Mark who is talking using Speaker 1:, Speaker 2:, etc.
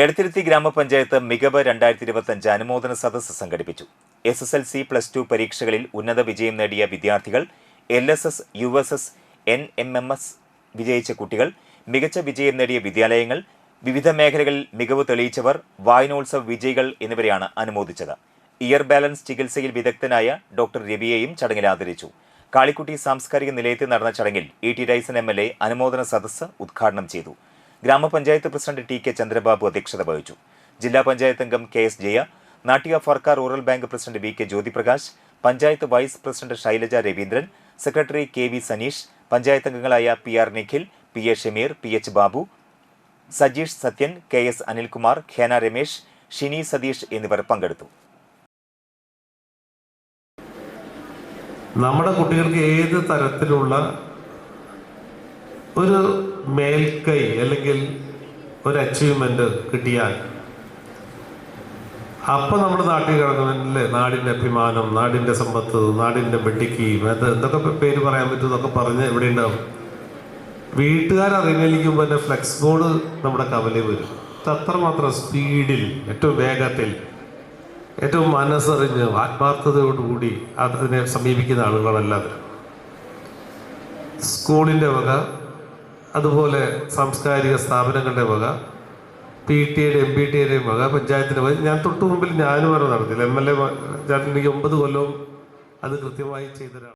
Speaker 1: എടത്തിരുത്തി ഗ്രാമപഞ്ചായത്ത് മികവ് രണ്ടായിരത്തി ഇരുപത്തഞ്ച് അനുമോദന സദസ്സ് സംഘടിപ്പിച്ചു. S S L C plus two പരീക്ഷകളിൽ ഉന്നത വിജയം നേടിയ വിദ്യാർത്ഥികൾ L S S U S S N M M S വിജയിച്ച കുട്ടികൾ മികച്ച വിജയം നേടിയ വിദ്യാലയങ്ങൾ വിവിധ മേഖലകളിൽ മികവ് തെളിയിച്ചവർ വായനോത്സവ വിജയികൾ എന്നിവരെയാണ് അനുമോദിച്ചത്. ഇയർ ബാലൻസ് ചികിത്സയിൽ വിദഗ്ധനായ ഡോക്ടർ രവിയെയും ചടങ്ങിൽ ആദരിച്ചു. കാളിക്കുട്ടി സാംസ്കാരിക നിലയത്തിൽ നടന്ന ചടങ്ങിൽ E T Taison M L A അനുമോദന സദസ്സ് ഉദ്ഘാടനം ചെയ്തു. ഗ്രാമപഞ്ചായത്ത് പ്രസിഡന്റ് ടി കെ ചന്ദ്രബാബു അധ്യക്ഷത വഹിച്ചു. ജില്ലാ പഞ്ചായത്ത് അംഗം K S Jaya Nattika Firka rural bank president V K Jyothiprakash panchayat vice president Shailaja Raveendran secretary K V Saneesh panchayat അംഗങ്ങളായ P R Nikhil P A Shameer P H Babu Sajeesh Sathyan K S Anilkumar ഖേന Ramesh Shini Satheesh എന്നിവർ പങ്കെടുത്തു.
Speaker 2: നമ്മുടെ കുട്ടികൾക്ക് ഏത് തരത്തിലുള്ള ഒരു മേൽക്കൈ അല്ലെങ്കിൽ ഒരു അച്ചീവ്മെന്റ് കിട്ടിയാൽ അപ്പം നമ്മുടെ നാട്ടിൽ കിടക്കുന്നല്ലേ നാടിന്റെ അഭിമാനം നാടിന്റെ സമ്പത്ത് നാടിന്റെ വെട്ടിക്ക് അത് എന്തൊക്കെ പേര് പറയാൻ പറ്റും എന്നൊക്കെ പറഞ്ഞ് ഇവിടെ ഉണ്ടാവും? വീട്ടുകാർ അറിഞ്ഞിരിക്കുമ്പോൾ തന്നെ ഫ്ലെക്സ് ബോർഡ് നമ്മുടെ കവലയിൽ വരും. അത്രമാത്രം സ്പീഡിൽ ഏറ്റവും വേഗത്തിൽ ഏറ്റവും മനസ്സറിഞ്ഞ് ആത്മാർത്ഥതയോടുകൂടി അതിനെ സമീപിക്കുന്ന ആളുകളാണ് എല്ലാവരും സ്കൂളിന്റെ വക അതുപോലെ സാംസ്കാരിക സ്ഥാപനങ്ങളുടെ വക പി ടി എയുടെ എം പി ടി വക പഞ്ചായത്തിന്റെ വക. ഞാൻ തൊട്ടു മുമ്പിൽ ഞാനും വരെ നടത്തില്ല എം എൽ എ എനിക്ക് ഒമ്പത് കൊല്ലവും അത് കൃത്യമായി ചെയ്തൊരാൾ